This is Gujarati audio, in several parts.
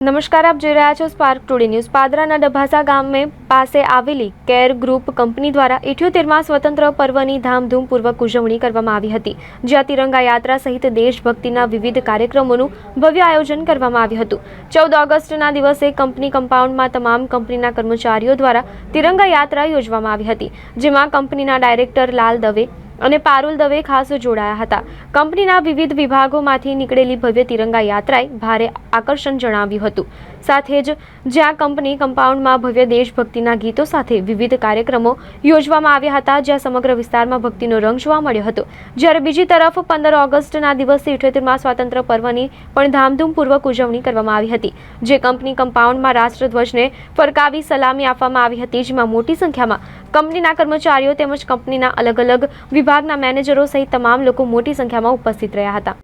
નમસ્કાર, આપ જોઈ રહ્યા છો સ્પાર્ક ટુડે ન્યૂઝ પાદરાના ડભાસા ગામે પાસે આવેલી કેર ગ્રુપ કંપની દ્વારા ઇઠ્યોતેરમાં સ્વતંત્ર પર્વની ધામધૂમપૂર્વક ઉજવણી કરવામાં આવી હતી, જ્યાં તિરંગા યાત્રા સહિત દેશભક્તિના વિવિધ કાર્યક્રમોનું ભવ્ય આયોજન કરવામાં આવ્યું હતું. ચૌદ ઓગસ્ટના દિવસે કંપની કમ્પાઉન્ડમાં તમામ કંપનીના કર્મચારીઓ દ્વારા તિરંગા યાત્રા યોજવામાં આવી હતી, જેમાં કંપનીના ડાયરેક્ટર લાલ દવે અને પારુલ દવે ખાસ જોડાયા હતા. કંપનીના વિવિધ વિભાગોમાંથી નીકળેલી ભવ્ય તિરંગા યાત્રાએ ભારે આકર્ષણ જણાવ્યું હતું. સાથે જ, જ્યાં કંપની કમ્પાઉન્ડમાં ભવ્ય દેશભક્તિના ગીતો સાથે વિવિધ કાર્યક્રમો યોજવામાં આવ્યા હતા, જ્યાં સમગ્ર વિસ્તારમાં ભક્તિનો રંગ જોવા મળ્યો હતો. જ્યારે બીજી તરફ પંદર ઓગસ્ટના દિવસે ઇઠોતેરમાં સ્વાતંત્ર્ય પર્વની પણ ધામધૂમપૂર્વક ઉજવણી કરવામાં આવી હતી, જે કંપની કમ્પાઉન્ડમાં રાષ્ટ્રધ્વજને ફરકાવી સલામી આપવામાં આવી હતી, જેમાં મોટી સંખ્યામાં કંપનીના કર્મચારીઓ તેમજ કંપનીના અલગ અલગ વિભાગના મેનેજરો સહિત તમામ લોકો મોટી સંખ્યામાં ઉપસ્થિત રહ્યા હતા.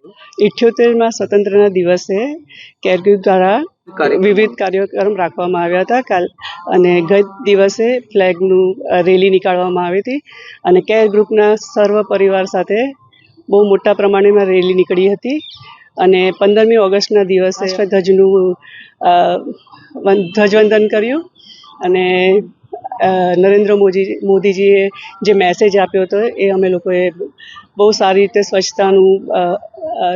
ઇઠ્યોતેરમાં સ્વતંત્રના દિવસે કેરગીર દ્વારા વિવિધ કાર્યક્રમ રાખવામાં આવ્યા હતા. કાલ અને ગત દિવસે ફ્લેગનું રેલી નીકાળવામાં આવી હતી અને કેર ગ્રુપના સર્વ પરિવાર સાથે બહુ મોટા પ્રમાણેમાં રેલી નીકળી હતી અને પંદરમી ઓગસ્ટના દિવસે ધ્વજનું ધ્વજવંદન કર્યું અને નરેન્દ્ર મોદી મોદીજીએ જે મેસેજ આપ્યો હતો એ અમે લોકોએ બહુ સારી રીતે સ્વચ્છતાનું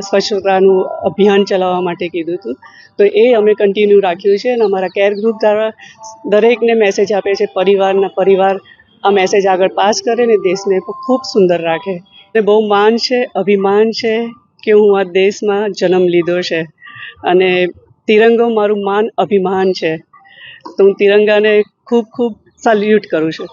સ્વચ્છતાનું અભિયાન ચલાવવા માટે કીધું હતું. તો એ અમે કન્ટિન્યુ રાખ્યું છે અને અમારા કેર ગ્રુપ દ્વારા દરેકને મેસેજ આપે છે, પરિવારના પરિવાર આ મેસેજ આગળ પાસ કરે ને દેશને ખૂબ સુંદર રાખે. ને બહુ માન છે, અભિમાન છે કે હું આ દેશમાં જન્મ લીધો છે. અને તિરંગો મારું માન અભિમાન છે. તો હું તિરંગાને ખૂબ ખૂબ સલ્યુટ કરું છું.